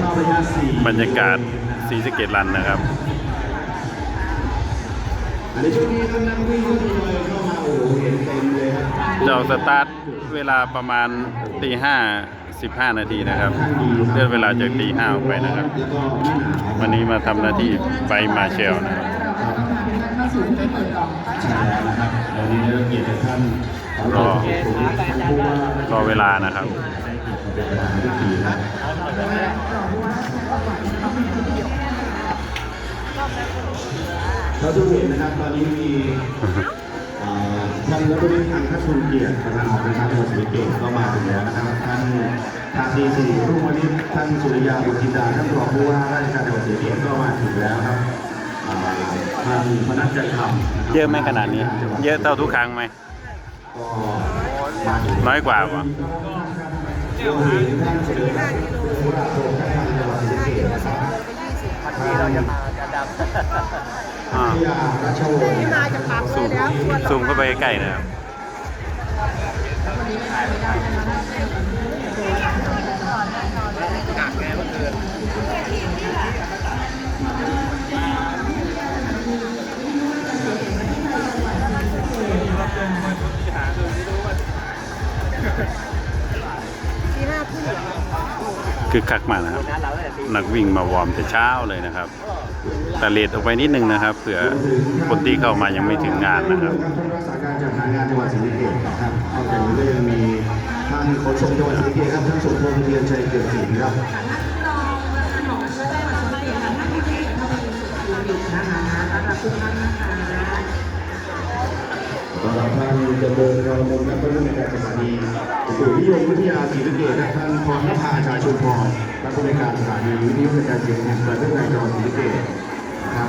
ชอบระยะสี่บรรยากาศสีสะเกตรันนะครับอันในช่วงนี้ท่านนักวิ่งก็ทยอยเข้ามาโอ้โหเห็นเต็มเลยครับจะออกสตาร์ทเวลาประมาณตีห้าสิบห้านาทีนะครับ เลื่อนเวลาจากตีห้าออกไปนะครับแล้วก็ไม่หนาววันนี้มาทำหน้าที่ไปมาเชลนะครับใช่แล้วนะครับวันนี้เราเกียรติท่าน รอท่านผู้ว่ารอเวลานะครับเป็นประธานพิธีครับเราจะเห็นนะครับตอนนี้มีเอ่อท่านรัฐมนตรีทางท่านสุรเกียรติประธานหอการค้าจังหวัดศรีสะเกษก็มาถึงแล้วนะครับท่านทาทีสิริรุ่งวณิชท่านสุริยาบุญจินดาท่านรองผู้ว่าราชการจังหวัดศรีสะเกษก็มาถึงแล้วครับอ่าท่านพนักจันทร์คำนะครับเยอะไหมขนาดนี้ เยอะเท่าทุกครั้งไหมก็มาถึง น้อยกว่าปะรวมถึงท่านสุริยาผู้ว่าราชการจังหวัดศรีสะเกษนะครับที่เราจะมาจะดอ่าพิยาราชวงศ์มาจะปักเลซูยมแล้วชวนซูมเข้าไปใกล้ๆนะครับ คือคักมากนะครับนั้นเราเนี่ยตีนักวิ่งมาวอร์มแต่เช้าเลยนะครับแต่เลทออกไปนิดนึงนะครับเผื่อคนที่เข้ามายังไม่ถึงงานนะครับท่านรักษาการจัดหางานจังหวัดศรีสะเกษนะครับนอกจากนี้ก็ยังมีท่านขนส่งจังหวัดศรีสะเกษครับท่านสมพงษ์เทียนชัยเกิดศรีครับต้อน สำหรับท่านเดินวรมนนักวิทยาการสถานีศูนย์นิยมวิทยาศริเกษท่านพรนภาชาชุมพรนักบริการสถานีวิทยุกระจายเสียงแห่งประเทศไทยจังหวัดศรีสเกษครับ